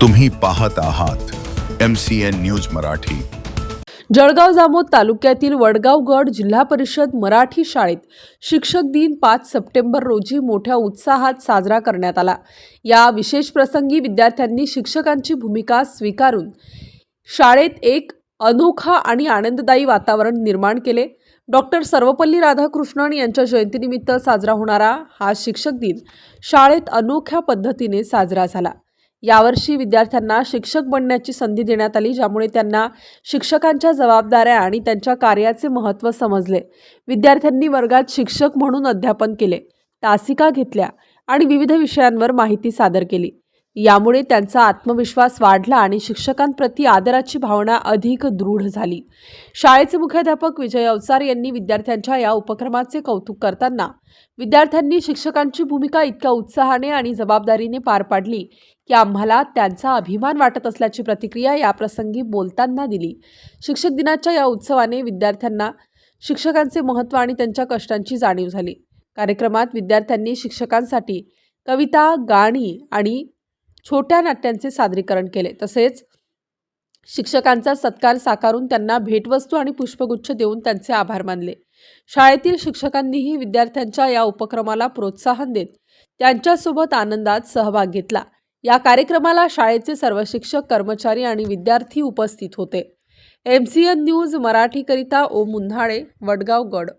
तुम्ही पाहत आहात M C N news Marathi. Jalgaon Jamod तालुक्यातील वडगाव गड जिल्हा परिषद मराठी शाळेत शिक्षक दिन पाच सप्टेंबर रोजी मोठ्या उत्साहात साजरा करण्यात आला. या विशेष प्रसंगी विद्यार्थ्यांनी शिक्षकांची भूमिका स्वीकारून शाळेत एक अनोखा आणि आनंददायी वातावरण निर्माण केले. डॉक्टर सर्वपल्ली राधाकृष्णन यांच्या जयंतीनिमित्त साजरा होणारा हा शिक्षक दिन शाळेत अनोख्या पद्धतीने साजरा झाला. यावर्षी विद्यार्थ्यांना शिक्षक बनण्याची संधी देण्यात आली ज्यामुळे त्यांना शिक्षकांच्या जबाबदाऱ्या आणि त्यांच्या कार्याचे महत्त्व समजले. विद्यार्थ्यांनी वर्गात शिक्षक म्हणून अध्यापन केले तासिका घेतल्या आणि विविध विषयांवर माहिती सादर केली. यामुळे त्यांचा आत्मविश्वास वाढला आणि शिक्षकांप्रती आदराची भावना अधिक दृढ झाली. शाळेचे मुख्याध्यापक विजय अवचार यांनी विद्यार्थ्यांच्या या उपक्रमाचे कौतुक करताना विद्यार्थ्यांनी शिक्षकांची भूमिका इतक्या उत्साहाने आणि जबाबदारीने पार पाडली की आम्हाला त्यांचा अभिमान वाटत असल्याची प्रतिक्रिया याप्रसंगी बोलताना दिली. शिक्षक दिनाच्या या उत्सवाने विद्यार्थ्यांना शिक्षकांचे महत्त्व आणि त्यांच्या कष्टांची जाणीव झाली. कार्यक्रमात विद्यार्थ्यांनी शिक्षकांसाठी कविता गाणी आणि छोट्या नाट्यांचे सादरीकरण केले. तसेच शिक्षकांचा सत्कार साकारून त्यांना भेटवस्तू आणि पुष्पगुच्छ देऊन त्यांचे आभार मानले. शाळेतील शिक्षकांनीही विद्यार्थ्यांच्या या उपक्रमाला प्रोत्साहन देत त्यांच्यासोबत आनंदात सहभाग घेतला. या कार्यक्रमाला शाळेचे सर्व शिक्षक कर्मचारी आणि विद्यार्थी उपस्थित होते. एम सी एन न्यूज मराठीकरिता ओम मुन्हाळे वडगाव गड.